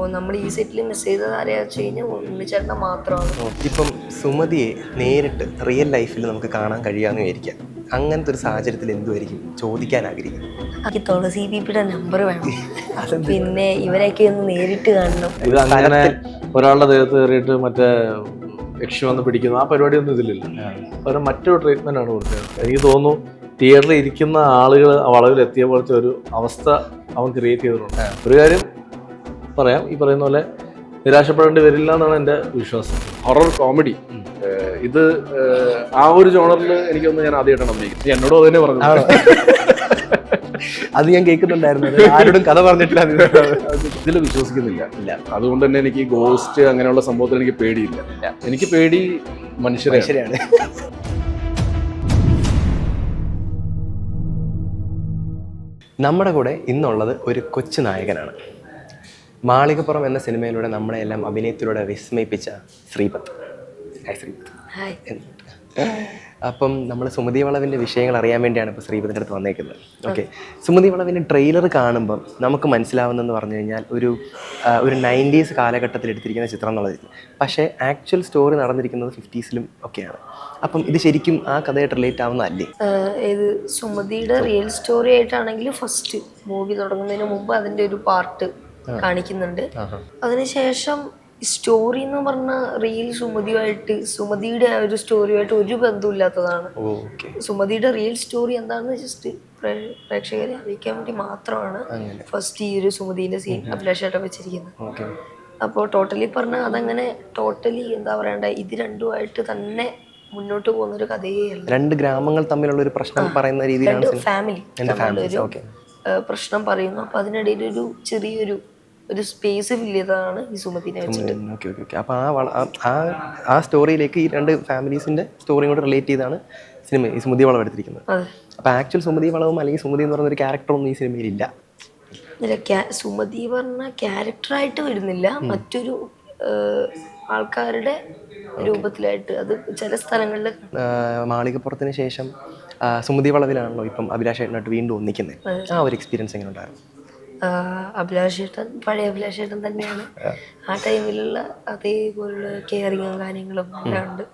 അപ്പോൾ നമ്മൾ ഈ സെറ്റിൽ മിസ് ചെയ്തത് ആരെയാ വെച്ച് കഴിഞ്ഞാൽ ഉണ്ണിച്ചേട്ടനെ മാത്രമാണ്. ഇപ്പം സുമതിയെ നേരിട്ട് റിയൽ ലൈഫിൽ നമുക്ക് കാണാൻ കഴിയാമെന്ന് വിചാരിക്കാം. അങ്ങനത്തെ ഒരു സാഹചര്യത്തിൽ എന്തുമായിരിക്കും ചോദിക്കാൻ ആഗ്രഹിക്കും എനിക്ക് തുളസി ബിപിയുടെ നമ്പർ വേണം. പിന്നെ ഇവരെയൊക്കെ ഒന്ന് നേരിട്ട് കാണണം. അങ്ങനെ ഒരാളുടെ ദേഹത്ത് കയറിയിട്ട് മറ്റേ യക്ഷി വന്ന് പിടിക്കുന്നു ആ പരിപാടിയൊന്നും ഇതിലില്ല. പകരം മറ്റൊരു ട്രീറ്റ്മെന്റ് ആണ് കൊടുത്തത്. എനിക്ക് തോന്നുന്നു തിയേറ്ററിൽ ഇരിക്കുന്ന ആളുകൾ ആ വളവിൽ എത്തിയ പോലത്തെ ഒരു അവസ്ഥ അവൻ ക്രിയേറ്റ് ചെയ്തിട്ടുണ്ട്. ഒരു കാര്യം പറയാം. ഈ പറയുന്ന പോലെ നിരാശപ്പെടേണ്ടി വരില്ല എന്നാണ് എന്റെ വിശ്വാസം. ഹൊറർ കോമഡി ഇത് ആ ഒരു ജോണറിൽ എനിക്കൊന്ന് ഞാൻ ആദ്യമായിട്ടാണ് അഭിനയിക്കുന്നത്. എന്നോടും അത് തന്നെ പറഞ്ഞു അത് ഞാൻ കേൾക്കുന്നുണ്ടായിരുന്നു. ആരോടും കഥ പറഞ്ഞിട്ടില്ല ഇതിൽ വിശ്വസിക്കുന്നില്ല. ഇല്ല. അതുകൊണ്ട് തന്നെ എനിക്ക് ഗോസ്റ്റ് അങ്ങനെയുള്ള സംഭവത്തിൽ എനിക്ക് പേടിയില്ല. എനിക്ക് പേടി മനുഷ്യരെ ശരിയാണ് നമ്മുടെ കൂടെ ഇന്നുള്ളത് ഒരു കൊച്ചു നായകനാണ്. മാളികപ്പുറം എന്ന സിനിമയിലൂടെ നമ്മളെ എല്ലാം അഭിനയത്തിലൂടെ വിസ്മയിപ്പിച്ച ശ്രീപത്ത് ഹായ് ശ്രീപത്ത് അപ്പം നമ്മൾ സുമതി വളവിന്റെ വിഷയങ്ങൾ അറിയാൻ വേണ്ടിയാണ് ഇപ്പോൾ ശ്രീപത്തിന്റെ അടുത്ത് വന്നേക്കുന്നത്. ഓക്കെ സുമതി വളവിന്റെ ട്രെയിലർ കാണുമ്പം നമുക്ക് മനസ്സിലാവുന്നതെന്ന് പറഞ്ഞു കഴിഞ്ഞാൽ ഒരു ഒരു നയന്റീസ് കാലഘട്ടത്തിൽ എടുത്തിരിക്കുന്ന ചിത്രം എന്നുള്ളത് പക്ഷേ ആക്ച്വൽ സ്റ്റോറി നടന്നിരിക്കുന്നത് ഫിഫ്റ്റീസിലും ഒക്കെയാണ്. അപ്പം ഇത് ശരിക്കും ആ കഥയായിട്ട് റിലേറ്റ് ആവുന്നതല്ലേ ഇത് സുമതിയുടെ റിയൽ സ്റ്റോറി ആയിട്ടാണെങ്കിൽ ഫസ്റ്റ് മൂവി തുടങ്ങുന്നതിന് മുമ്പ് അതിന്റെ ഒരു പാർട്ട് കാണിക്കുന്നുണ്ട്. അതിനുശേഷം സ്റ്റോറി എന്ന് പറഞ്ഞ റിയൽ സുമതിയുമായിട്ട് സുമതിയുടെ ആ ഒരു സ്റ്റോറിയുമായിട്ട് ഒരു ബന്ധമില്ലാത്തതാണ് സുമതിയുടെ റിയൽ സ്റ്റോറി എന്താണെന്ന് ജസ്റ്റ് പ്രേക്ഷകരെ അറിയിക്കാൻ വേണ്ടി മാത്രമാണ് ഫസ്റ്റ് ഈ ഒരു സുമതിന്റെ സീൻ അഭിലാഷായിട്ട് വെച്ചിരിക്കുന്നത്. അപ്പോൾ ടോട്ടലി പറഞ്ഞാൽ അതങ്ങനെ ടോട്ടലി എന്താ പറയണ്ട ഇത് രണ്ടുമായിട്ട് തന്നെ മുന്നോട്ട് പോകുന്ന ഒരു കഥയേ അല്ല. രണ്ട് ഗ്രാമങ്ങൾ തമ്മിലുള്ള ഒരു പ്രശ്നം പറയുന്ന രീതിയിലാണ് ഫാമിലി ഓക്കെ. പ്രശ്നം പറയുന്നു. അപ്പൊ അതിനിടയിൽ ഒരു ചെറിയൊരു ഒരു സ്പേസ് ഫില്ല് ചെയ്തതാണ് ഈ സുമതിനെ വെച്ചിട്ട്. Okay okay okay. അപ്പോൾ ആ ആ- ആ സ്റ്റോറിയിലേക്ക് ഈ രണ്ട് ഫാമിലീസിന്റെ സ്റ്റോറിയും കൂടെ റിലേറ്റ് ചെയ്താണ് സിനിമ ഈ സുമതി വളം എടുത്തിരിക്കുന്നത്. അപ്പൊ അപ്പോൾ ആക്ച്വൽ സുമതി വളവും അല്ലെങ്കിൽ സുമതി എന്ന് പറയുന്ന ഒരു ക്യാരക്ടറൊന്നും ഈ സിനിമയിൽ ഇല്ല. സുമതി പറഞ്ഞ ക്യാരക്ടറായിട്ട് വരുന്നില്ല. മറ്റൊരു ആൾക്കാരുടെ രൂപത്തിലായിട്ട് അത് ചില സ്ഥലങ്ങളിൽ മാളികപ്പുറത്തിന് ശേഷം സുമതി വളവിലാണല്ലോ ഇപ്പം അഭിലാഷ് വീണ്ടും ഒന്നിക്കുന്നത്. ആ. ഒരു എക്സ്പീരിയൻസ് എങ്ങനെ ഉണ്ടായിരുന്നു? അഭിലാഷേട്ടൻ പഴയ അഭിലാഷേട്ടൻ തന്നെയാണ്. ആ ടൈമിലുള്ള അതേപോലുള്ള കെയറിങ്ങും കാര്യങ്ങളും എല്ലാം ഉണ്ട്.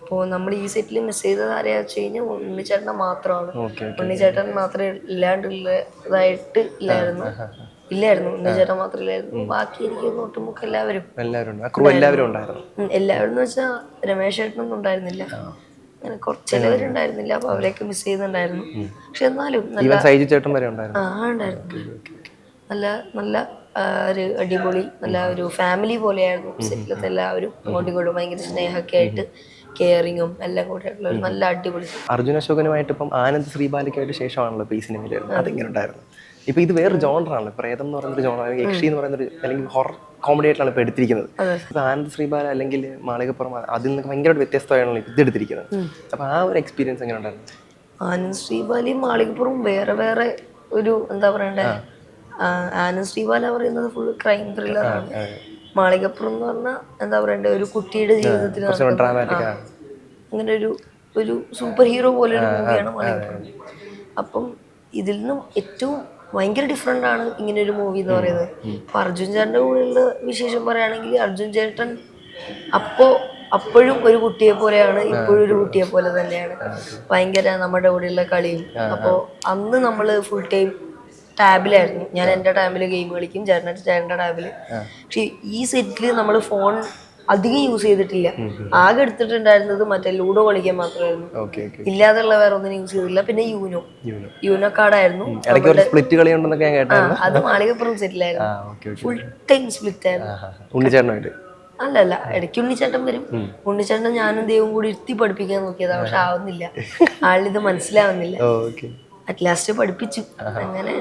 അപ്പോ അപ്പോൾ നമ്മൾ ഈ സെറ്റിൽ മിസ് ചെയ്തത് ആരെയാ വെച്ച് കഴിഞ്ഞാൽ ഉണ്ണിച്ചേട്ടനെ മാത്രമാണ്. ഉണ്ണിച്ചേട്ടൻ മാത്രമേ ഇല്ലാണ്ടുള്ളതായിട്ട് ഇല്ലായിരുന്നു. ഇല്ലായിരുന്നു. ഉണ്ണിച്ചേട്ടൻ മാത്രം ഇല്ലായിരുന്നു. ബാക്കി എനിക്ക് ഒട്ടുമുക്ക എല്ലാവരും എല്ലാവരും എല്ലാവരും ഉണ്ടായിരുന്നു. എല്ലാവരും എന്ന് വെച്ചാൽ രമേശ് ചേട്ടനൊന്നും ഉണ്ടായിരുന്നില്ല. അങ്ങനെ കുറച്ച് ചിലവരുണ്ടായിരുന്നില്ല. അപ്പൊ അവരെയൊക്കെ മിസ് ചെയ്യുന്നുണ്ടായിരുന്നു. പക്ഷെ എന്നാലും നല്ല സൈജു ചേട്ടൻ വരെ ഉണ്ടായിരുന്നു. ആ ഉണ്ടായിരുന്നു. നല്ല നല്ല ഒരു അടിപൊളി നല്ല ഒരു ഫാമിലി പോലെയായിരുന്നു. സെറ്റിലത്തെ എല്ലാവരും അങ്ങോട്ടും ഇങ്ങോട്ടും ഭയങ്കര സ്നേഹമൊക്കെ ആയിട്ട് കെയറിങ്ങും എല്ലാം കൂടെ ഉള്ള ഒരു നല്ല അടിപൊളി അർജുന അശോകനുമായിട്ട് ഇപ്പം ആനന്ദ് ശ്രീബാലിക്കായിട്ട് ശേഷമാണല്ലോ ഈ സിനിമയിൽ അതെങ്ങനെ ഉണ്ടായിരുന്നു ഇപ്പൊ ഇത് വേറെ ജോണറാണ് പ്രേതം എന്ന് പറയുന്ന ഒരു ജോണർ യക്ഷി എന്ന് പറയുന്നൊരു അല്ലെങ്കിൽ ഹൊറർ കോമഡി ആയിട്ടാണ് ഇപ്പോൾ എടുത്തിരിക്കുന്നത്. ആനന്ദ് ശ്രീബാല അല്ലെങ്കിൽ മാളികപ്പുറം അതിൽ നിന്നൊക്കെ ഭയങ്കരമായിട്ട് വ്യത്യസ്തമായാണ് ഇത് എടുത്തിരിക്കുന്നത്. അപ്പോൾ ആ ഒരു എക്സ്പീരിയൻസ് എങ്ങനെ ഉണ്ടായിരുന്നു? ആനന്ദ് ശ്രീബാലയും മാളികപ്പുറവും വേറെ വേറെ ഒരു എന്താ പറയണ്ടേ? ആനന്ദ് ശ്രീബാല പറയുന്നത് ഫുൾ ക്രൈം ത്രില്ലറാണ് മാളികപ്പുറം എന്ന് പറഞ്ഞാൽ എന്താ പറയണ്ടേ? ഒരു കുട്ടിയുടെ ജീവിതത്തിൽ. അങ്ങനെ ഒരു ഒരു സൂപ്പർ ഹീറോ പോലെ ഒരു മൂവിയാണ് മാളികപ്പുറം. അപ്പം ഇതിൽ നിന്നും ഏറ്റവും ഭയങ്കര ഡിഫറെന്റ് ആണ് ഇങ്ങനെ ഒരു മൂവി എന്ന് പറയുന്നത്. അപ്പൊ അർജുൻ ചേട്ടന്റെ കൂടെയുള്ള വിശേഷം പറയുകയാണെങ്കിൽ അർജുൻ ചേട്ടൻ അപ്പോ അപ്പോഴും ഒരു കുട്ടിയെ പോലെയാണ് ഇപ്പോഴും ഒരു കുട്ടിയെ പോലെ തന്നെയാണ്. ഭയങ്കര നമ്മുടെ കൂടെയുള്ള കളിയും. അപ്പോൾ അന്ന് നമ്മൾ ഫുൾ ടൈം ടാബിലായിരുന്നു. ഞാൻ എന്റെ ടാബിൽ ഗെയിം കളിക്കും ചേട്ടന്റെ ചേട്ടന്റെ ടാബിൽ പക്ഷെ ഈ സെറ്റിൽ നമ്മൾ ഫോൺ അധികം യൂസ് ചെയ്തിട്ടില്ല. ആകെ എടുത്തിട്ടുണ്ടായിരുന്നത് മറ്റേ ലൂഡോ കളിക്കാൻ മാത്രമായിരുന്നു ഇല്ലാതുള്ള വേറെ ഒന്നും യൂസ് ചെയ്തില്ല. പിന്നെ യൂനോ യൂനോ കാർഡായിരുന്നു സ്പ്ലിറ്റ് കളി ഉണ്ടെന്നൊക്കെ ഞാൻ കേട്ടായിരുന്നു. അത് മാളികപ്പുറം സെറ്റിലായിരുന്നു ഫുൾ ടൈം സ്പ്ലിറ്റ് ആയിരുന്നു. ഉണ്ണിച്ചേട്ടനായിട്ട് അല്ല അല്ല ഇടയ്ക്ക് ഉണ്ണിച്ചേട്ടൻ വരും. ഉണ്ണിച്ചേട്ടൻ ഞാനും ദൈവം കൂടി ഇരുത്തി പഠിപ്പിക്കാൻ നോക്കിയതാ. പക്ഷെ ആവുന്നില്ല. ആളിത് മനസ്സിലാവുന്നില്ല. അറ്റ് ലാസ്റ്റ് പഠിപ്പിച്ചു. അങ്ങനെ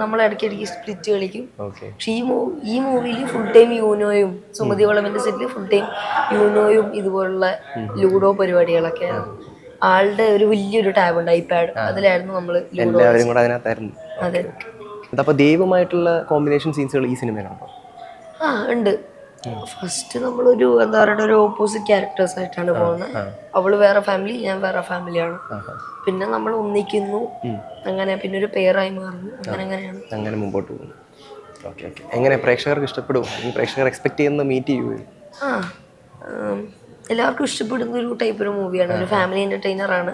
നമ്മൾ ഇടയ്ക്ക് ഇടയ്ക്ക് സ്പ്ലിറ്റ് കളിക്കും. പക്ഷെ ഈ മൂവി ഈ മൂവിയിൽ ഫുൾ ടൈം യൂനോയും സുമതി വളവിന്റെ സെറ്റിൽ ഫുൾ ടൈം യൂനോയും ഇതുപോലുള്ള ലൂഡോ പരിപാടികളൊക്കെ ആളുടെ ഒരു വലിയൊരു ടാബ് ഉണ്ട് ഐപാഡ് അതിലായിരുന്നു നമ്മൾ ലൂഡോ എല്ലാവരും കൂടെ അതിനകത്തായിരുന്നു. അതെ. അപ്പോൾ ദൈവമായിട്ടുള്ള കോമ്പിനേഷൻ സീൻസുകൾ ഈ സിനിമയിലുണ്ടോ ആ ഉണ്ട്. ഫസ്റ്റ് നമ്മളൊരു എന്താ പറയുക ഒരു ഓപ്പോസിറ്റ് ക്യാരക്ടേഴ്സ് ആയിട്ടാണ് പോകുന്നത് അവൾ വേറെ ഫാമിലി ഞാൻ വേറെ ഫാമിലിയാണ് പിന്നെ നമ്മൾ ഒന്നിക്കുന്നു. അങ്ങനെ പിന്നെ ഒരു പേരായി മാറുന്നു. അങ്ങനെ അങ്ങനെയാണ്. അങ്ങനെ മുമ്പോട്ട് പോകുന്നു. ഓക്കെ ഓക്കെ എങ്ങനെ പ്രേക്ഷകർക്ക് ഇഷ്ടപ്പെടും പ്രേക്ഷകർ എക്സ്പെക്ട് ചെയ്യുന്ന മീറ്റ് ചെയ്യുമോ ആ എല്ലാവർക്കും ഇഷ്ടപ്പെടുന്ന ഒരു ടൈപ്പ് ഒരു മൂവിയാണ് ഒരു ഫാമിലി എന്റർടൈനർ ആണ്.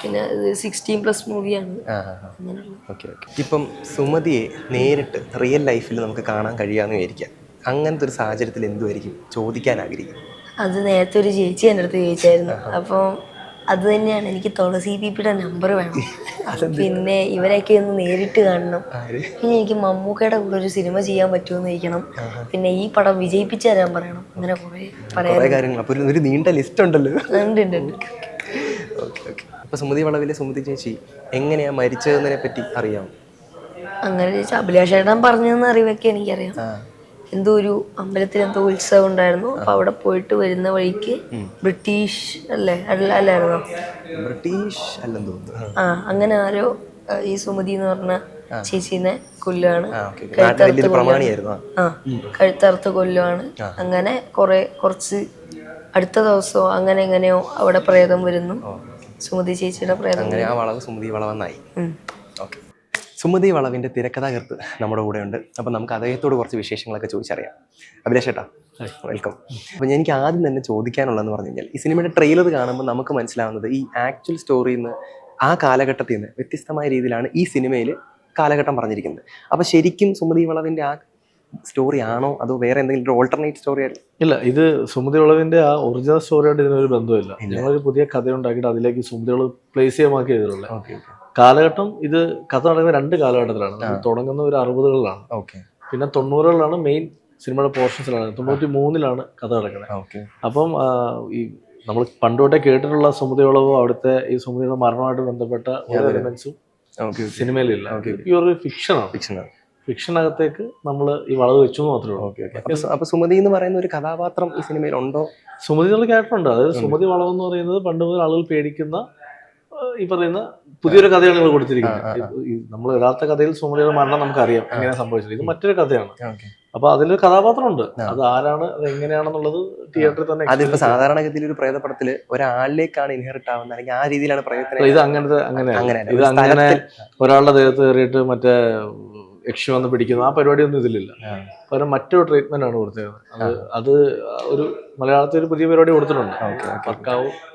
പിന്നെ സിക്സ്റ്റീൻ പ്ലസ് മൂവിയാണ് ഓക്കെ ഓക്കെ ഇപ്പം സുമതിയെ നേരിട്ട് റിയൽ ലൈഫിൽ നമുക്ക് കാണാൻ കഴിയാമെന്ന് വിചാരിക്കാം. അങ്ങനത്തെ ഒരു സാഹചര്യത്തിൽ എന്തുമായിരിക്കും ചോദിക്കാൻ ആഗ്രഹിക്കും. അത് നേരത്തെ ഒരു ചേച്ചി എന്റെ അടുത്ത് ചോദിച്ചായിരുന്നു. അപ്പോൾ അത് തന്നെയാണ്. എനിക്ക് തുളസി ബിപിയുടെ നമ്പർ വേണം. പിന്നെ ഇവരെയൊക്കെ ഒന്ന് നേരിട്ട് കാണണം. പിന്നെ എനിക്ക് മമ്മൂക്കയുടെ കൂടെ ഒരു സിനിമ ചെയ്യാൻ പറ്റുമെന്ന് ചോദിക്കണം പിന്നെ ഈ പടം വിജയിപ്പിച്ചു തരാൻ പറയണം. അങ്ങനെ കുറേ പറയാൻ ഒരു നീണ്ട ലിസ്റ്റ് ഉണ്ടല്ലോ. ഉണ്ട് ഉണ്ട് അപ്പോൾ സുമതി വളവിലെ സുമതി ചേച്ചി എങ്ങനെയാ മരിച്ചതെന്നതിനെ പറ്റി അറിയാം അങ്ങനെ ചോദിച്ചാൽ അഭിലാഷേട്ടൻ പറഞ്ഞതെന്ന് അറിവൊക്കെ എനിക്കറിയാം. എന്തോ ഒരു അമ്പലത്തിൽ എന്തോ ഉത്സവം ഉണ്ടായിരുന്നു. അപ്പൊ അവിടെ പോയിട്ട് വരുന്ന വഴിക്ക് ബ്രിട്ടീഷ് അല്ലേ? അല്ല അല്ലായിരുന്നോ? ബ്രിട്ടീഷ് അല്ലെന്ന് തോന്നുന്നു. ആ. അങ്ങനെ ആരോ ഈ സുമതി എന്ന് പറഞ്ഞ ചേച്ചീനെ കൊല്ലുകയാണ് നാട്ടിൽ പ്രമാണിയായിരുന്നു. ആ. കഴുത്തറുത്ത് കൊല്ലുകയാണ് അങ്ങനെ കുറെ കുറച്ച് അടുത്ത ദിവസമോ അങ്ങനെ എങ്ങനെയോ അവിടെ പ്രേതം വരുന്നു. സുമതി ചേച്ചിയുടെ പ്രേതം അങ്ങനെ ആ വളവ് സുമതി വളവെന്നായി. സുമതി വളവിന്റെ തിരക്കഥാകൃത്ത് നമ്മുടെ കൂടെ ഉണ്ട് അപ്പോൾ നമുക്ക് അദ്ദേഹത്തോട് കുറച്ച് വിശേഷങ്ങളൊക്കെ ചോദിച്ചറിയാം. അഭിലാഷ് ചേട്ടാ വെൽക്കം അപ്പോൾ എനിക്ക് ആദ്യം തന്നെ ചോദിക്കാനുള്ളതെന്ന് പറഞ്ഞു കഴിഞ്ഞാൽ ഈ സിനിമയുടെ ട്രെയിലർ കാണുമ്പോൾ നമുക്ക് മനസ്സിലാവുന്നത് ഈ ആക്ച്വൽ സ്റ്റോറിയിൽ നിന്ന് ആ കാലഘട്ടത്തിൽ നിന്ന് വ്യത്യസ്തമായ രീതിയിലാണ് ഈ സിനിമയിൽ കാലഘട്ടം പറഞ്ഞിരിക്കുന്നത്. അപ്പോൾ ശരിക്കും സുമതി വളവിന്റെ ആ സ്റ്റോറി ആണോ? അതോ വേറെ എന്തെങ്കിലും ഒരു ഓൾട്ടർനേറ്റ് സ്റ്റോറി ആയിരുന്നു ഇല്ല ഇത് സുമതി ഉളവിന്റെ ആ ഒറിജിനൽ സ്റ്റോറിയായിട്ട് ഇതിനൊരു ബന്ധമില്ല ഞങ്ങളൊരു പുതിയ കഥ ഉണ്ടാക്കിയിട്ട് അതിലേക്ക് സുമതി ഉളവ് പ്ലേസ് ചെയ്യാമാക്കി ചെയ്തിട്ടുള്ളത് ഓക്കെ ഓക്കെ കാലഘട്ടം ഇത് കഥ നടക്കുന്ന രണ്ട് കാലഘട്ടത്തിലാണ്. തുടങ്ങുന്ന ഒരു അറുപതുകളിലാണ്. ഓക്കെ. പിന്നെ തൊണ്ണൂറുകളിലാണ് മെയിൻ സിനിമയുടെ പോർഷൻസിലാണ് തൊണ്ണൂറ്റി മൂന്നിലാണ് കഥ നടക്കുന്നത്. ഓക്കെ. അപ്പം ഈ നമ്മൾ പണ്ടോട്ടെ കേട്ടിട്ടുള്ള സുമതിയുളവും അവിടുത്തെ ഈ സുമതിയുടെ മരണമായിട്ട് ബന്ധപ്പെട്ട എലിമെന്റ്സും സിനിമയിലില്ല ഈ ഒരു ഫിക്ഷനാണ് ഫിക്ഷനാണ് ഫിക്ഷനകത്തേക്ക് നമ്മൾ ഈ വളവ് വെച്ചു മാത്രമേ ഉള്ളൂ. അപ്പോൾ സുമതി എന്ന് പറയുന്ന ഒരു കഥാപാത്രം ഈ സിനിമയിൽ ഉണ്ടോ? സുമതി എന്നുള്ള ക്യാരക്ടറുണ്ട് അതായത് സുമതി വളവ് എന്ന് പറയുന്നത് പണ്ട് മുതൽ ആളുകൾ പേടിക്കുന്ന ഈ പറയുന്ന പുതിയൊരു കഥയാണ് നിങ്ങൾ കൊടുത്തിരിക്കുന്നത്. നമ്മൾ യഥാർത്ഥ കഥയിൽ സുമലിയുടെ മരണം നമുക്കറിയാം. എങ്ങനെ സംഭവിച്ചത്. ഇത് മറ്റൊരു കഥയാണ്. അപ്പൊ അതിലൊരു കഥാപാത്രമുണ്ട്. അത് ആരാണ് അത് എങ്ങനെയാണെന്നുള്ളത് തിയേറ്ററിൽ തന്നെ അതിപ്പോ സാധാരണഗതിയിൽ ഒരു പ്രേതപടത്തിൽ ഒരാളിലേക്കാണ് ഇൻഹെറിറ്റ് ആവുന്നത്. അല്ലെങ്കിൽ ആ രീതിയിലാണ് പ്രേതത്തിനെ ഇത് അങ്ങനത്തെ അങ്ങനെ ഇത് അങ്ങനെ ഒരാളുടെ ദേഹത്ത് കയറിയിട്ട് മറ്റേ യക്ഷി വന്ന് പിടിക്കുന്നു. ആ പരിപാടിയൊന്നും ഇതിലില്ല. പകരം മറ്റൊരു ട്രീറ്റ്മെന്റ് ആണ് കൊടുത്തേക്കുന്നത്. അത് അത് ഒരു മലയാളത്തിൽ ഒരു പുതിയ പരിപാടി കൊടുത്തിട്ടുണ്ട്.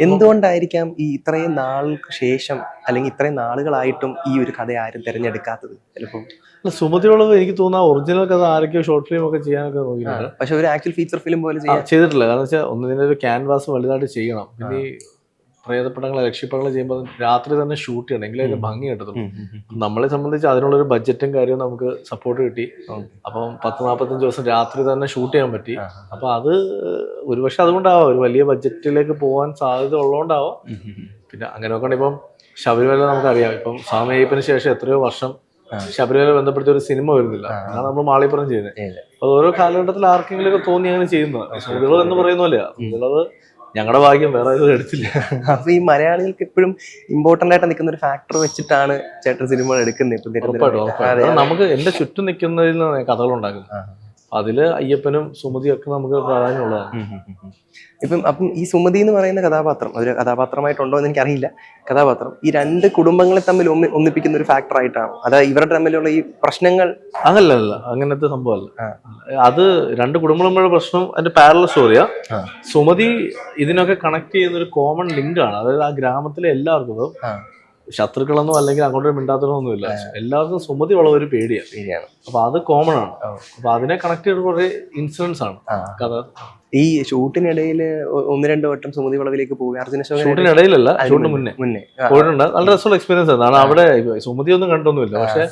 എന്തുകൊണ്ടായിരിക്കാം ഈ ഇത്രയും നാൾക്ക് ശേഷം അല്ലെങ്കിൽ ഇത്രയും നാളുകളായിട്ടും ഈ ഒരു കഥ ആരും തിരഞ്ഞെടുക്കാത്തത്? ചിലപ്പോൾ അല്ല സുമതിയുള്ളത് എനിക്ക് തോന്നുന്ന ഒറിജിനൽ കഥ ആരൊക്കെയോ ഷോർട്ട് ഫിലിം ഒക്കെ ചെയ്യാനൊക്കെ നോക്കിയിട്ടുണ്ട്. പക്ഷെ ഒരു ആക്ച്വൽ ഫീച്ചർ ഫിലിം പോലെ ചെയ്തിട്ടില്ല. കാരണം വെച്ചാൽ ഒന്നിനൊരു ഒരു ക്യാൻവാസ് വലുതായിട്ട് ചെയ്യണം. പിന്നെ പ്രേതപ്പടങ്ങൾ രക്ഷിപ്പടങ്ങൾ ചെയ്യുമ്പോൾ രാത്രി തന്നെ ഷൂട്ട് ചെയ്യണം. എങ്കിലും അതിന്റെ ഭംഗി കിട്ടത്തുള്ളൂ. നമ്മളെ സംബന്ധിച്ച് അതിനുള്ളൊരു ബഡ്ജറ്റും കാര്യവും നമുക്ക് സപ്പോർട്ട് കിട്ടി. അപ്പം പത്ത് നാൽപ്പത്തഞ്ച് ദിവസം രാത്രി തന്നെ ഷൂട്ട് ചെയ്യാൻ പറ്റി. അപ്പൊ അത് ഒരുപക്ഷെ അതുകൊണ്ടാവാം. ഒരു വലിയ ബഡ്ജറ്റിലേക്ക് പോകാൻ സാധ്യത ഉള്ളതുകൊണ്ടാവാം പിന്നെ അങ്ങനെ നോക്കണെങ്കിൽ ഇപ്പം ശബരിമല നമുക്കറിയാം. ഇപ്പം സ്വാമി അയ്യപ്പന് ശേഷം എത്രയോ വർഷം ശബരിമല ബന്ധപ്പെടുത്തി ഒരു സിനിമ വരുന്നില്ല. അതാണ് നമ്മൾ മാളിപ്പുറം ചെയ്യുന്നത്. അപ്പൊ ഓരോ കാലഘട്ടത്തിൽ ആർക്കെങ്കിലും ഒക്കെ തോന്നി അങ്ങനെ ചെയ്യുന്നത്. സുഹൃത്തുക്കൾ എന്ന് പറയുന്ന പോലെയാ. ഉള്ളത് ഞങ്ങളുടെ ഭാഗ്യം വേറെ എടുത്തില്ല. അപ്പൊ ഈ മലയാളികൾക്ക് എപ്പോഴും ഇമ്പോർട്ടന്റ് ആയിട്ട് നിൽക്കുന്ന ഒരു ഫാക്ടർ വെച്ചിട്ടാണ് ചേട്ടൻ സിനിമകൾ എടുക്കുന്നത് നമുക്ക് എന്റെ ചുറ്റും നിൽക്കുന്നതിൽ നിന്ന് കഥകൾ ഉണ്ടാക്കുന്നത് അതിൽ അയ്യപ്പനും സുമതിയൊക്കെ ഒക്കെ നമുക്ക് പ്രാധാന്യമുള്ളതാണ്. ഇപ്പം അപ്പം ഈ സുമതി എന്ന് പറയുന്ന കഥാപാത്രം ഒരു കഥാപാത്രമായിട്ടുണ്ടോ എന്ന് എനിക്കറിയില്ല കഥാപാത്രം ഈ രണ്ട് കുടുംബങ്ങളെ തമ്മിൽ ഒന്നി ഒന്നിപ്പിക്കുന്ന ഒരു ഫാക്ടർ ആയിട്ടാണ് അത് ഇവരുടെ തമ്മിലുള്ള ഈ പ്രശ്നങ്ങൾ അതല്ല അല്ല അങ്ങനത്തെ സംഭവമല്ല. അത് രണ്ട് കുടുംബങ്ങളുടെ പ്രശ്നം അതിന്റെ പാരലൽ സ്റ്റോറിയാ. സുമതി ഇതിനൊക്കെ കണക്ട് ചെയ്യുന്ന ഒരു കോമൺ ലിങ്ക് ആണ് അതായത് ആ ഗ്രാമത്തിലെ എല്ലാവർക്കും. ശത്രുക്കളെന്നോ അല്ലെങ്കിൽ അങ്ങോട്ട് മിണ്ടാത്തതൊന്നുമില്ല എല്ലാവർക്കും സുമതി ഉള്ള ഒരു പേടിയാണ്. പേടിയാണ്. അപ്പൊ അത് കോമൺ ആണ്. അപ്പൊ അതിനെ കണക്ട് ചെയ്ത കുറെ ഇൻസിഡൻസ് ആണ്. കഥ. ഈ ഷൂട്ടിനിടയിൽ ഒന്ന് രണ്ട് വട്ടം സുമതി വളവിലേക്ക് പോയി അർജുന ഷൂട്ടിനിടയിലല്ല ഷൂട്ടിന് മുന്നേ. മുന്നേ. പോയിട്ടുണ്ട്. നല്ല രസമുള്ള എക്സ്പീരിയൻസ് ആണ്. അവിടെ സുമതി ഒന്നും കണ്ടൊന്നുമില്ല. പക്ഷെ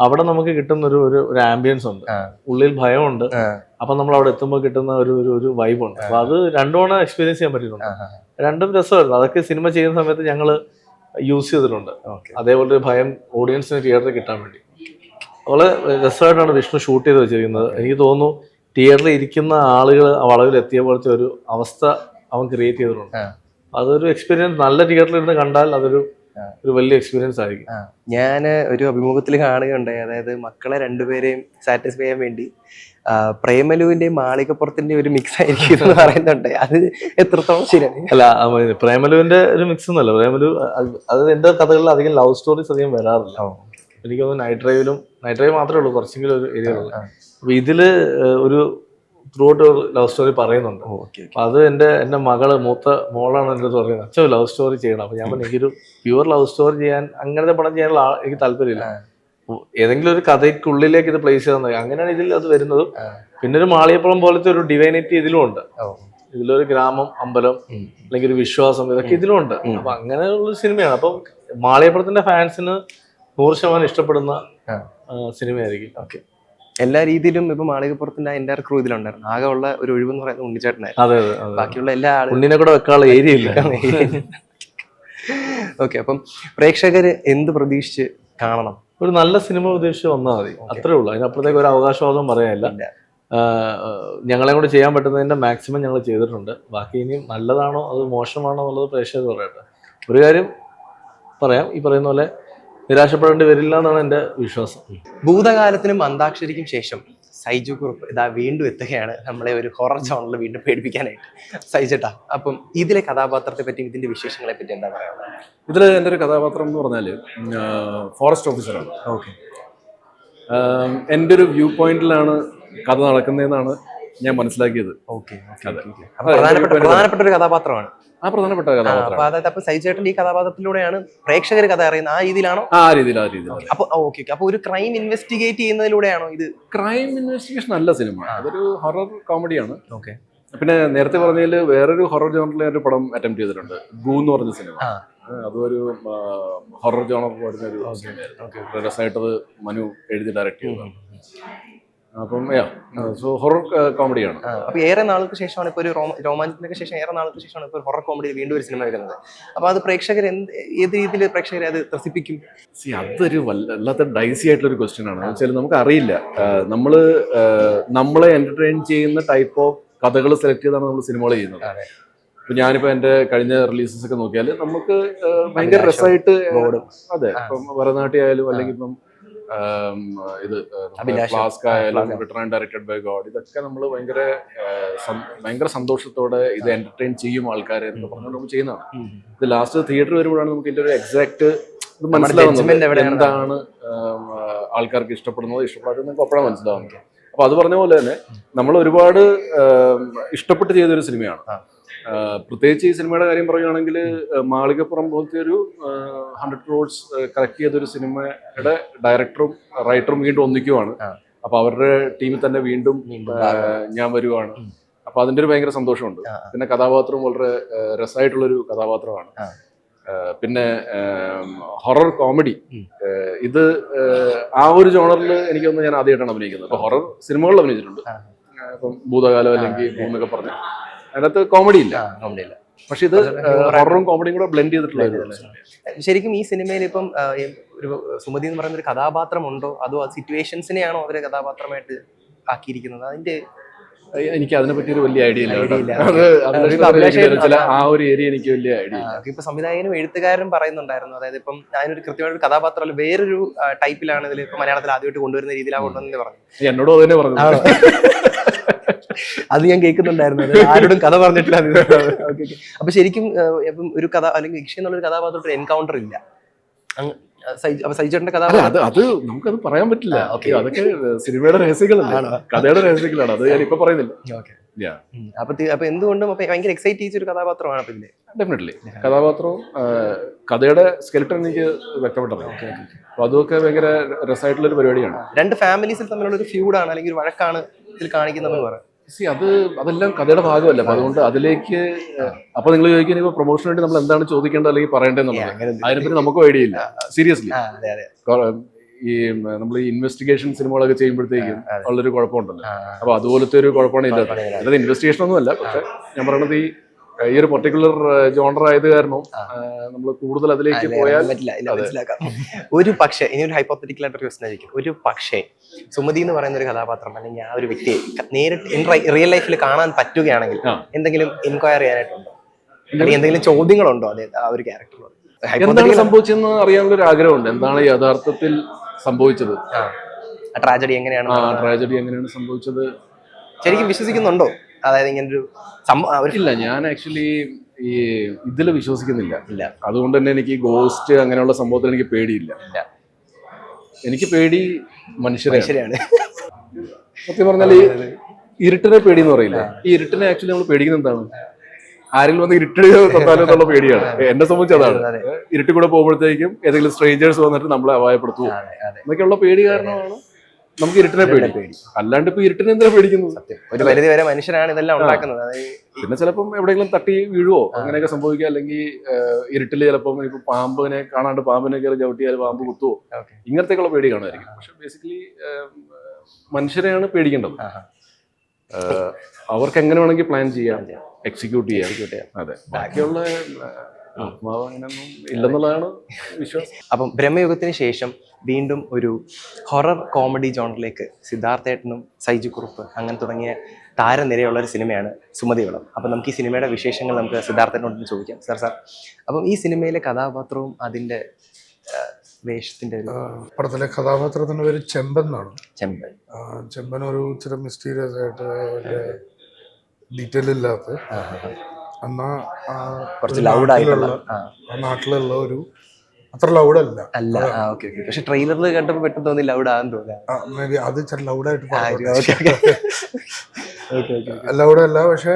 അവിടെ നമുക്ക് കിട്ടുന്ന ഒരു ഒരു ആംബിയൻസ് ഉണ്ട്. ഉള്ളിൽ ഭയമുണ്ട്. അപ്പൊ നമ്മൾ അവിടെ എത്തുമ്പോൾ കിട്ടുന്ന ഒരു ഒരു വൈബ് ഉണ്ട്. അപ്പൊ അത് രണ്ടു തവണ എക്സ്പീരിയൻസ് ചെയ്യാൻ പറ്റിയിട്ടുണ്ട്. രണ്ടും രസമായിരുന്നു. അതൊക്കെ സിനിമ ചെയ്യുന്ന സമയത്ത് ഞങ്ങൾ യൂസ് ചെയ്തിട്ടുണ്ട്. അതേപോലെ ഒരു ഭയം ഓഡിയൻസിന് തിയേറ്ററിൽ കിട്ടാൻ വേണ്ടി. വളരെ രസമായിട്ടാണ് വിഷ്ണു ഷൂട്ട് ചെയ്ത് വെച്ചിരിക്കുന്നത്. എനിക്ക് തോന്നുന്നു തിയേറ്ററിൽ ഇരിക്കുന്ന ആളുകൾ ആ വളവിൽ എത്തിയ പോലത്തെ ഒരു അവസ്ഥ അവൻ ക്രിയേറ്റ് ചെയ്തിട്ടുണ്ട്. അതൊരു എക്സ്പീരിയൻസ് നല്ല തിയേറ്ററിൽ ഇരുന്ന് കണ്ടാൽ അതൊരു ഒരു വലിയ എക്സ്പീരിയൻസ് ആയിരിക്കും. ഞാൻ ഒരു അഭിമുഖത്തിൽ കാണുകയുണ്ടായി. അതായത് മക്കളെ രണ്ടുപേരെയും സാറ്റിസ്ഫൈ ചെയ്യാൻ വേണ്ടി പ്രേമലുവിന്റെയും മാളികപ്പുറത്തിന്റെ ഒരു മിക്സ് ആയിരിക്കും എന്ന് പറയുന്നുണ്ട്. അത് എത്രത്തോളം ശരിയാണ്? അല്ല പ്രേമലുവിന്റെ ഒരു മിക്സ് എന്നല്ല പ്രേമലു അത് എന്റെ കഥകളിൽ അധികം ലവ് സ്റ്റോറീസ് അധികം വരാറില്ല. എനിക്ക് തോന്നുന്നു നൈറ്റ് ഡ്രൈവിലും നൈറ്റ് ഡ്രൈവ് മാത്രമേ ഉള്ളൂ. കുറച്ചെങ്കിലും ഒരു ഏരിയ ഉള്ളൂ. അപ്പൊ ഇതിൽ ഒരു ത്രൂ ഔട്ട് ലവ് സ്റ്റോറി പറയുന്നുണ്ട്. അത് എന്റെ എന്റെ മകൾ മൂത്ത മോളാണ് എന്റെ അടുത്ത് പറയുന്നത്. അച്ഛൻ ലവ് സ്റ്റോറി ചെയ്യണം. അപ്പൊ ഞാൻ എനിക്കൊരു പ്യുവർ ലവ് സ്റ്റോറി ചെയ്യാൻ അങ്ങനത്തെ പടം ചെയ്യാനുള്ള എനിക്ക് താല്പര്യമില്ല. ഏതെങ്കിലും ഒരു കഥയ്ക്കുള്ളിലേക്ക് ഇത് പ്ലേസ് ചെയ്താൽ മതി. അങ്ങനെയാണ് ഇതിൽ അത് വരുന്നത്. പിന്നെ ഒരു മാളിയപ്പുറം പോലത്തെ ഒരു ഡിവൈനിറ്റി ഇതിലും ഉണ്ട്. ഇതിലൊരു ഗ്രാമം അമ്പലം അല്ലെങ്കിൽ ഒരു വിശ്വാസം ഇതൊക്കെ ഇതിലും ഉണ്ട്. അപ്പൊ അങ്ങനെയുള്ള സിനിമയാണ്. അപ്പൊ മാളിയപ്പുറത്തിന്റെ ഫാൻസിന് നൂറ് ശതമാനം ഇഷ്ടപ്പെടുന്ന സിനിമ ആയിരിക്കും സിനിമയായിരിക്കും. ഓക്കെ. എല്ലാ രീതിയിലും ഇപ്പൊ മാളികപ്പുറത്തിന്റെ എന്റെ ക്രൂ ഇതിലുണ്ടായിരുന്നു. ആകെ ഉള്ള ഒരു ഒഴിവെന്ന് പറയുന്നത് ഉണ്ണിച്ചേട്ടനായിരുന്നു. അതെ അതെ അതെ. ബാക്കിയുള്ള എല്ലാ ആളും ഉണ്ണിനെ കൂടെ വെക്കാനുള്ള ഏരിയ ഇല്ല. ഓക്കെ അപ്പം പ്രേക്ഷകര് എന്ത് പ്രതീക്ഷിച്ച് കാണണം? ഒരു നല്ല സിനിമ ഉദ്ദേശിച്ച് വന്നാൽ മതി. അത്രേ ഉള്ളൂ. അതിനപ്പുറത്തേക്ക് ഒരു അവകാശവാദം പറയാനില്ല. ഞങ്ങളെ കൊണ്ട് ചെയ്യാൻ പറ്റുന്നതിന്റെ മാക്സിമം ഞങ്ങൾ ചെയ്തിട്ടുണ്ട്. ബാക്കി ഇനിയും നല്ലതാണോ അത് മോശമാണോ എന്നുള്ളത് പ്രേക്ഷകർ പറയട്ടെ. ഒരു കാര്യം പറയാം. ഈ പറയുന്ന പോലെ നിരാശപ്പെടേണ്ടി വരില്ല എന്നാണ് എന്റെ വിശ്വാസം. ഭൂതകാലത്തിനും അന്താക്ഷരിക്കും ശേഷം സൈജു കുറുപ്പ് ഇതാ വീണ്ടും എത്തുകയാണ്. നമ്മളെ ഒരു ഹൊറർ ജോണിൽ വീണ്ടും പേടിപ്പിക്കാനായിട്ട്. സൈജട്ടാ അപ്പം ഇതിലെ കഥാപാത്രത്തെ പറ്റി ഇതിന്റെ വിശേഷങ്ങളെ പറ്റി എന്താ പറയാ ഇതിൽ എന്റെ ഒരു കഥാപാത്രം എന്ന് പറഞ്ഞാൽ ഫോറസ്റ്റ് ഓഫീസറാണ് ഓക്കെ. എന്റെ ഒരു വ്യൂ പോയിന്റിലാണ് കഥ നടക്കുന്നതെന്നാണ് ഞാൻ മനസ്സിലാക്കിയത്. പ്രധാനപ്പെട്ട ഒരു കഥാപാത്രമാണ്. ആ പ്രധാനപ്പെട്ട കഥാപാത്രം അതായത് അപ്പൊ സൈജേട്ടന്റെ ഈ കഥാപാത്രത്തിലൂടെയാണ് പ്രേക്ഷകർ കഥ അറിയുന്നത്. ആ രീതിയിലാണോ? ആ രീതിയിൽ ആ രീതിയിൽ അപ്പൊ ഓക്കെ അപ്പൊ ഒരു ക്രൈം ഇൻവെസ്റ്റിഗേറ്റ് ചെയ്യുന്നതിലൂടെയാണോ ഇത്? ക്രൈം ഇൻവെസ്റ്റിഗേഷൻ അല്ല സിനിമ. അതൊരു ഹൊറർ കോമഡിയാണ്. ഓക്കെ. പിന്നെ നേരത്തെ പറഞ്ഞതിൽ വേറൊരു ഹൊറർ ജോണറിൽ ഒരു പടം അറ്റംപ്റ്റ് ചെയ്തിട്ടുണ്ട്. ഗൂ എന്ന് പറഞ്ഞ സിനിമ. അതൊരു ഹൊറർ ജോണർ വരുന്ന ഒരു രസമായിട്ടത് മനു എഴുതി ഡയറക്റ്റ് ചെയ്തതാണ്. അപ്പം സോ ഹൊറർ കോമഡിയാണ് അപ്പൊ ഏറെ നാൾക്ക് ശേഷമാണ് ഇപ്പൊ ഒരു രോമാഞ്ചത്തിനൊക്കെ ശേഷം ഏറെ നാൾക്ക് ശേഷമാണ് ഇപ്പൊ ഹൊറർ കോമഡി വീണ്ടും ഒരു സിനിമ വരുന്നത്. അപ്പൊ അത് പ്രേക്ഷകർ എന്ത് ഏത് രീതിയിൽ പ്രേക്ഷകരെ അത് ത്രസിപ്പിക്കും? സി അതൊരു വല്ലാത്ത ഡൈസി ആയിട്ടുള്ള ഒരു ക്വസ്റ്റ്യൻ ആണ്. വെച്ചാൽ നമുക്ക് അറിയില്ല നമ്മൾ നമ്മളെ എന്റർടൈൻ ചെയ്യുന്ന ടൈപ്പ് ഓഫ് കഥകൾ സെലക്ട് ചെയ്താണ് നമ്മൾ സിനിമകൾ ചെയ്യുന്നത്. ഇപ്പൊ ഞാനിപ്പോ എന്റെ കഴിഞ്ഞ റിലീസസ് ഒക്കെ നോക്കിയാൽ നമുക്ക് ഭയങ്കര അഭിലാഷം, രസമായിട്ട് അതെ. ഇപ്പം ഭരതനാട്യം ആയാലും അല്ലെങ്കിൽ ഇപ്പം ഇത്. ഫ്ലാസ്ക് ആയാലും. റിട്ടേൺ ഡയറക്റ്റഡ് ബൈ ഗോഡ് ഇതൊക്കെ നമ്മൾ ഭയങ്കര ഭയങ്കര സന്തോഷത്തോടെ ഇത് എന്റർടൈൻ ചെയ്യും ആൾക്കാരെ എന്ന് പറഞ്ഞുകൊണ്ട് നമ്മൾ ചെയ്യുന്നതാണ്. ഇത് ലാസ്റ്റ് തിയേറ്റർ വരുമ്പോഴാണ് നമുക്ക് ഇതിന്റെ ഒരു എക്സാക്ട് ഇത് മനസ്സിലാവുന്നത്. എന്താണ് ആൾക്കാർക്ക് ഇഷ്ടപ്പെടുന്നത് ഇഷ്ടപ്പെടാത്തത് നമുക്ക് അപ്പോഴാണ് മനസ്സിലാവുന്നത്. അപ്പൊ അത് പറഞ്ഞ പോലെ തന്നെ നമ്മൾ ഒരുപാട് ഇഷ്ടപ്പെട്ട് ചെയ്തൊരു സിനിമയാണ്. പ്രത്യേകിച്ച് ഈ സിനിമയുടെ കാര്യം പറയുകയാണെങ്കിൽ മാളികപ്പുറം പോലത്തെ ഒരു ഹൺഡ്രഡ് ക്രോഡ്സ് കളക്ട് ചെയ്തൊരു സിനിമയുടെ ഡയറക്ടറും റൈറ്ററും വീണ്ടും ഒന്നിക്കുവാണ്. അപ്പൊ അവരുടെ ടീമിൽ തന്നെ വീണ്ടും ഞാൻ വരുവാണ്. അപ്പൊ അതിന്റെ ഒരു ഭയങ്കര സന്തോഷമുണ്ട്. പിന്നെ കഥാപാത്രം വളരെ രസമായിട്ടുള്ളൊരു കഥാപാത്രമാണ്. പിന്നെ ഹൊറർ കോമഡി. ഇത് ആ, ഒരു ജോണറിൽ എനിക്കൊന്ന് ഞാൻ ആദ്യമായിട്ടാണ് അഭിനയിക്കുന്നത്. അപ്പൊ ഹൊറർ സിനിമകളിൽ അഭിനയിച്ചിട്ടുണ്ട്. ഇപ്പം ഭൂതകാലം അല്ലെങ്കിൽ എന്നൊക്കെ പറഞ്ഞു. അതിനകത്ത് കോമഡി ഇല്ല. കോമഡി comedy-ഇല്ല. പക്ഷെ ഇത് ഹൊററും കോമഡിയും കൂടെ ബ്ലെൻഡ് ചെയ്തിട്ടുള്ള ശരിക്കും ഈ സിനിമയിൽ ഇപ്പം ഒരു സുമതി എന്ന് പറയുന്ന ഒരു കഥാപാത്രം ഉണ്ടോ അതോ ആ സിറ്റുവേഷൻസിനെയാണോ അവരെ കഥാപാത്രമായിട്ട് ആക്കിയിരിക്കുന്നത്? അതിന്റെ എനിക്ക് അതിനെ പറ്റി ഒരു വലിയ ഐഡിയ ഇല്ല. ഇല്ല. ചില ആ. ഒരു ഏരിയ എനിക്ക് വലിയ ഐഡിയ ഇല്ല. ഇപ്പൊ സംവിധായകനും എഴുത്തുകാരനും പറയുന്നുണ്ടായിരുന്നു. അതായത് ഇപ്പം ഞാനൊരു കൃത്യമായിട്ട് ഒരു കഥാപാത്രം അല്ല വേറൊരു ടൈപ്പിലാണ് ഇതിൽ ഇപ്പൊ മലയാളത്തിൽ ആദ്യമായിട്ട് കൊണ്ടുവരുന്ന രീതിയിലാണ് കൊണ്ടുവന്നത് പറഞ്ഞു. എന്നോടും അത് തന്നെ പറഞ്ഞു? അത് ഞാൻ കേൾക്കുന്നുണ്ടായിരുന്നു. ആരോടും കഥ പറഞ്ഞിട്ടില്ല. അപ്പൊ ശരിക്കും ഒരു കഥ അല്ലെങ്കിൽ യക്ഷി എന്നുള്ള ഒരു കഥാപാത്രത്തിൽ എൻകൗണ്ടർ ഇല്ല സൈജേട്ടന്റെ കഥ അത് അത് നമുക്കത് പറയാൻ പറ്റില്ല. അതൊക്കെ സിനിമയുടെ രഹസ്യങ്ങളാണ് കഥയുടെ രഹസ്യങ്ങളാണ്. അത് ഞാൻ ഇപ്പൊ പറയുന്നില്ല. അപ്പൊ അപ്പൊ എന്തുകൊണ്ടും അപ്പൊ ഭയങ്കര എക്സൈറ്റ് ചെയ്ത ഒരു കഥാപാത്രമാണ് അപ്പൊ ഇതിൽ. ഡെഫിനറ്റ്ലി കഥാപാത്രവും കഥയുടെ സ്കെൽട്ടൺ എനിക്ക് വ്യക്തപ്പെട്ടതാണ്. അപ്പൊ അതൊക്കെ ഭയങ്കര രസമായിട്ടുള്ള ഒരു പരിപാടിയാണ്. രണ്ട് ഫാമിലീസിൽ തമ്മിലുള്ള ഒരു ഫ്യൂഡാണ് അല്ലെങ്കിൽ ഒരു വഴക്കാണ് ഇതിൽ കാണിക്കുന്നത് പറയാം സി അത് അതെല്ലാം കഥയുടെ ഭാഗമല്ല. അപ്പൊ അതുകൊണ്ട് അതിലേക്ക് അപ്പൊ നിങ്ങൾ ചോദിക്കാൻ പ്രൊമോഷൻ പ്രൊമോഷന് വേണ്ടി നമ്മൾ എന്താണ് ചോദിക്കേണ്ടത് അല്ലെങ്കിൽ പറയേണ്ടതെന്നുള്ളത്? അതിനെപ്പറ്റി നമുക്കും ഐഡിയ ഇല്ല. സീരിയസ്ലി ഈ നമ്മൾ ഈ ഇൻവെസ്റ്റിഗേഷൻ സിനിമകളൊക്കെ ചെയ്യുമ്പോഴത്തേക്കും. ഉള്ളൊരു കുഴപ്പമുണ്ടല്ലോ. അപ്പൊ അതുപോലത്തെ ഒരു കുഴപ്പമാണ് ഇല്ലാത്തത് അതായത് ഇൻവെസ്റ്റിഗേഷൻ ഒന്നും അല്ല. പക്ഷെ ഞാൻ പറയണത് ഈ ഈ ഒരു പർട്ടിക്കുലർ ജോണർ ആയത് കാരണം നമ്മൾ കൂടുതൽ അതിലേക്ക് പോയാൽ ഒരു പക്ഷേ ഇനി ഒരു ഹൈപ്പോത്തറ്റിക്കൽ ആയിട്ട് ക്വസ്റ്റൻ ആയിരിക്കും. ഒരു പക്ഷേ സുമതി എന്ന് പറയുന്ന ഒരു കഥാപാത്രം അല്ലെങ്കിൽ ആ ഒരു വ്യക്തിയെ നേരിട്ട് റിയൽ ലൈഫിൽ കാണാൻ പറ്റുകയാണെങ്കിൽ എന്തെങ്കിലും എൻക്വയറി ചെയ്യാനായിട്ടുണ്ടോ? അല്ലെങ്കിൽ എന്തെങ്കിലും ചോദ്യങ്ങളുണ്ടോ അതെ ആ ഒരു ക്യാരക്ടറിനോട് എന്താണ് സംഭവിച്ചതെന്ന് അറിയാനുള്ള ഒരു ആഗ്രഹമുണ്ട്. എന്താണ് യഥാർത്ഥത്തിൽ സംഭവിച്ചത്? ട്രാജഡി എങ്ങനെയാണ്? ആ ട്രാജഡി എങ്ങനെയാണ് സംഭവിച്ചത്? ശരിക്കും വിശ്വസിക്കുന്നുണ്ടോ? അതായത് ഇങ്ങനെ ഒരു ഇല്ല ഞാൻ ആക്ച്വലി ഈ ഇതിൽ വിശ്വസിക്കുന്നില്ല. ഇല്ല. അതുകൊണ്ട് തന്നെ എനിക്ക് ഗോസ്റ്റ് അങ്ങനെയുള്ള സംഭവത്തിൽ എനിക്ക് പേടിയില്ല. ഇല്ല. എനിക്ക് പേടി മനുഷ്യരെ ശരിയാണ് സത്യം പറഞ്ഞാൽ ഈ ഇരുട്ടിനെ പേടി എന്ന് പറയില്ല? ഈ ഇരുട്ടിനെ ആക്ച്വലി നമ്മൾ പേടിക്കുന്ന എന്താണ്? ആരെങ്കിലും വന്ന് ഇരുട്ടിൽ തന്നാലും എന്നുള്ള പേടിയാണ്. എന്നെ സംബന്ധിച്ച് അതാണ്. അതെ. ഇരുട്ടിൽ കൂടെ പോകുമ്പോഴത്തേക്കും ഏതെങ്കിലും സ്ട്രേഞ്ചേഴ്സ് വന്നിട്ട് നമ്മളെ അപായപ്പെടുത്തുമോ എന്നൊക്കെയുള്ള പേടി കാരണമാണ് നമുക്ക് ഇരുട്ടിനെ പേടി പേടി. അല്ലാണ്ട് ഇപ്പൊ ഇരുട്ടിനെ എന്തിനാ പേടിക്കുന്നത്? ഒരു പരിധി വരെ മനുഷ്യരാണ് ഇതെല്ലാം ഉണ്ടാക്കുന്നത്. പിന്നെ ചിലപ്പം എവിടെയെങ്കിലും തട്ടി വീഴുവോ അങ്ങനെയൊക്കെ സംഭവിക്കുക. അല്ലെങ്കിൽ ഇരുട്ടിൽ ചിലപ്പം ഇപ്പൊ പാമ്പിനെ കാണാണ്ട് പാമ്പിനെ കയറി ചവിട്ടിയാൽ പാമ്പ് കുത്തുവോ? ഇങ്ങനത്തേക്കുള്ള പേടി കാണുമായിരിക്കും. പക്ഷെ ബേസിക്കലി മനുഷ്യരെയാണ് പേടിക്കേണ്ടത്. അവർക്ക് എങ്ങനെ വേണമെങ്കിൽ പ്ലാൻ ചെയ്യാം എക്സിക്യൂട്ട് ചെയ്യാം. അതെ. ബാക്കിയുള്ള ആത്മാവ് അങ്ങനെയൊന്നും ഇല്ലെന്നുള്ളതാണ് വിശ്വാസം. അപ്പം ബ്രഹ്മയുഗത്തിന് ശേഷം വീണ്ടും ഒരു ഹൊറർ കോമഡി ജോണറിലേക്ക് സിദ്ധാർത്ഥേട്ടനും സൈജു കുറുപ്പ് അങ്ങനെ തുടങ്ങിയ താരനിരയുള്ള ഒരു സിനിമയാണ് സുമതി വളം അപ്പം നമുക്ക് ഈ സിനിമയുടെ വിശേഷങ്ങൾ നമുക്ക് സിദ്ധാർത്ഥേട്ടനോട് ചോദിക്കാം. സാർ സാർ അപ്പം ഈ സിനിമയിലെ കഥാപാത്രവും അതിന്റെ വേഷത്തിന്റെ ഒരു പടത്തിലെ കഥാപാത്രത്തിന്റെ പേര് ചെമ്പൻ എന്നാണ്. ചെമ്പൻ. ചെമ്പൻ ഒരു ഇച്ചിരി മിസ്റ്റീരിയസ് ആയിട്ട് ഡീറ്റെയിൽ ഇല്ലാത്ത ആ, ആ, ആ. എന്നാ കുറച്ച് നാട്ടിലുള്ള ഒരു അത്ര ലൗഡ് അല്ല. അല്ല ഓക്കെ ഓക്കെ പക്ഷെ ട്രെയിലറിൽ കണ്ടപ്പോൾ പെട്ടെന്ന് തോന്നി ലൗഡ് ആണെന്ന് തോന്നുക അത് ഓക്കെ ഓക്കെ ലൗഡ് അല്ല പക്ഷെ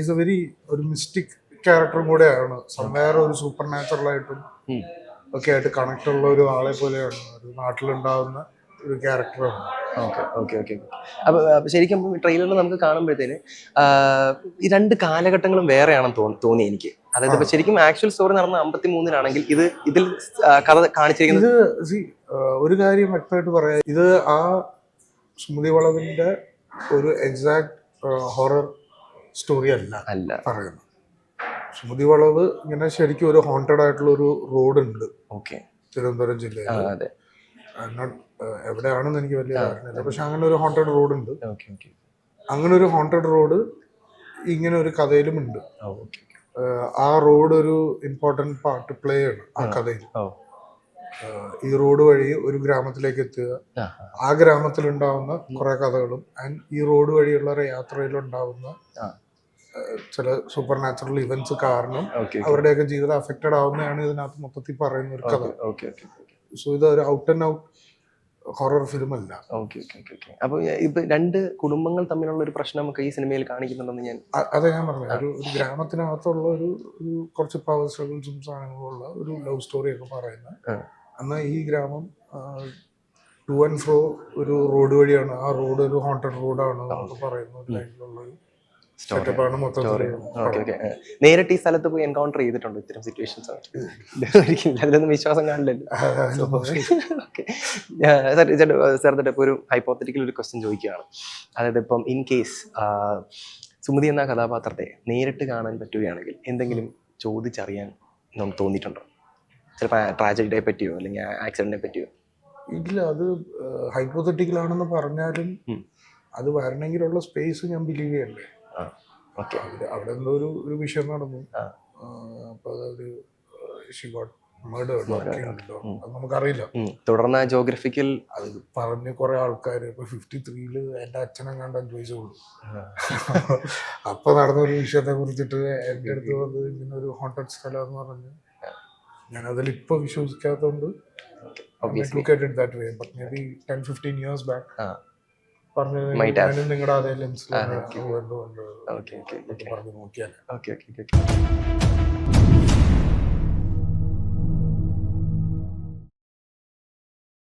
ഈസ് എ വെരി ഒരു മിസ്റ്റിക് ക്യാരക്ടറും കൂടെയാണ്. സംവേറെ ഒരു സൂപ്പർ നാച്ചുറൽ ആയിട്ടും. ഒക്കെ ആയിട്ട് കണക്ട് ഉള്ള ഒരു ആളെ പോലെയാണ്. ഒരു നാട്ടിലുണ്ടാവുന്ന ഒരു ക്യാരക്ടറാണ് ഓക്കെ ഓക്കെ ഓക്കെ. അപ്പൊ അപ്പൊ ശരിക്കും ട്രെയിലറിൽ നമുക്ക് കാണുമ്പോഴത്തേന് ഈ രണ്ട് കാലഘട്ടങ്ങളും വേറെയാണെന്ന് തോന്നി തോന്നി എനിക്ക്. അതായത് ഇപ്പൊ ശരിക്കും ആക്ച്വൽ സ്റ്റോറി നടന്ന അമ്പത്തി മൂന്നിലാണെങ്കിൽ ഇത് ഇതിൽ കഥ കാണിച്ചിരിക്കുന്നത് ഇത് ഒരു കാര്യം വ്യക്തമായിട്ട് പറയാം. ഇത് ആ സ്മൃതി വളവിന്റെ ഒരു എക്സാക്ട് ഹൊറർ സ്റ്റോറി അല്ല അല്ല. പറയുന്നത്. സ്മൃതി വളവ് ഇങ്ങനെ ശരിക്കും ഒരു ഹോണ്ടഡ് ആയിട്ടുള്ള ഒരു റോഡ് ഉണ്ട്. ഓക്കെ. തിരുവനന്തപുരം ജില്ലയിൽ എവിടെയാണെന്ന് എനിക്ക് വലിയ അറിയില്ല പക്ഷെ അങ്ങനെ ഒരു ഹോണ്ടഡ് റോഡ് ഉണ്ട് അങ്ങനെ ഒരു ഹോണ്ടഡ് റോഡ് ഇങ്ങനെ ഒരു കഥയിലും ഉണ്ട് ആ, റോഡ് ഒരു ഇമ്പോർട്ടന്റ് പാർട്ട് പ്ലേ ആണ് ആ കഥയിൽ. ഓ ഈ റോഡ് വഴി ഒരു ഗ്രാമത്തിലേക്ക് എത്തുക. ആ ഗ്രാമത്തിലുണ്ടാവുന്ന കുറെ കഥകളും ആൻഡ് ഈ റോഡ് വഴിയുള്ള. ഏഹ്, ചില സൂപ്പർ നാച്ചുറൽ ഇവന്റ്സ് കാരണം അവരുടെയൊക്കെ ജീവിതം അഫക്റ്റഡ് ആവുന്നതാണ് ഇതിനകത്ത് മൊത്തത്തിൽ പറയുന്ന ഒരു കഥ. ഓക്കെ ഓക്കെ സോ ഇത് ഒരു out and out horror film അല്ല. ഓക്കെ ഓക്കെ ഓക്കെ ഓക്കെ അപ്പൊ ഇപ്പൊ രണ്ട് കുടുംബങ്ങൾ തമ്മിലുള്ള ഒരു പ്രശ്നം നമുക്ക് ഈ സിനിമയിൽ കാണിക്കുന്നുണ്ടെന്ന് ഞാൻ അതെ ഞാൻ പറഞ്ഞു ഒരു ഒരു ഗ്രാമത്തിനകത്തുള്ള ഒരു ഒരു കുറച്ച് പവർ സ്ട്രഗിൾസും സാധനങ്ങളും ഉള്ള ഒരു ലവ് സ്റ്റോറി ഒക്കെ പറയുന്ന. എന്നാൽ ഈ ഗ്രാമം ടു ആൻഡ് ഫ്രോ ഒരു റോഡ് വഴിയാണ്. ആ റോഡ് ഒരു ഹോണ്ടഡ് റോഡാണ് എന്നൊക്കെ പറയുന്ന ഒരു ലൈനിലുള്ള ഒരു സെറ്റപ്പാണ് മൊത്തത്തിൽ ഓക്കെ ഓക്കെ നേരിട്ട് ഈ സ്ഥലത്ത് പോയി എൻകൗണ്ടർ ചെയ്തിട്ടുണ്ട് ഇത്തരം സിറ്റുവേഷൻസ് അതിലൊന്നും വിശ്വാസം കാണില്ലല്ലോ. ഓക്കെ സാർ ഇപ്പോൾ ഒരു ഹൈപ്പോത്തറ്റിക്കൽ ഒരു ക്വസ്റ്റ്യൻ ചോദിക്കുകയാണ്. അതായത് ഇപ്പം ഇൻ കേസ് സുമതി എന്ന കഥാപാത്രത്തെ നേരിട്ട് കാണാൻ പറ്റുകയാണെങ്കിൽ എന്തെങ്കിലും ചോദിച്ചറിയാൻ നമുക്ക് തോന്നിയിട്ടുണ്ടോ? ചിലപ്പോൾ ട്രാജഡിയെ പറ്റിയോ അല്ലെങ്കിൽ ആക്സിഡന്റിനെ പറ്റിയോ? ഇല്ല അത് ഹൈപ്പോത്തറ്റിക്കൽ ആണെന്ന് പറഞ്ഞാലും അത് വരണമെങ്കിലുള്ള സ്പേസ് ഞാൻ ബിലീവ് ചെയ്യണ്ടേ? അവിടെ എന്തോ ഒരു ഒരു വിഷയം നടന്നു. അപ്പൊ അതൊരു നമുക്കറിയില്ല. തുടർന്ന് ജോഗ്രഫിക്കൽ അത് പറഞ്ഞ് കുറെ ആൾക്കാർ ഇപ്പൊ ഫിഫ്റ്റി ത്രീയിൽ എന്റെ അച്ഛനെ കണ്ടാൽ ചോദിച്ചോളൂ അപ്പൊ നടന്ന ഒരു വിഷയത്തെ കുറിച്ചിട്ട് എന്റെ അടുത്ത് വന്ന് ഇങ്ങനെ ഒരു ഹോണ്ടഡ് സ്ഥലം എന്ന് പറഞ്ഞ് ഞാൻ അതിൽ ഇപ്പൊ വിശ്വസിക്കാത്തതുകൊണ്ട് Obviously. That way but maybe ten fifteen years back നിങ്ങളുടെ അതേ ഓക്കെ പറഞ്ഞു നോക്കിയാൽ ഓക്കെ ഓക്കെ ഓക്കെ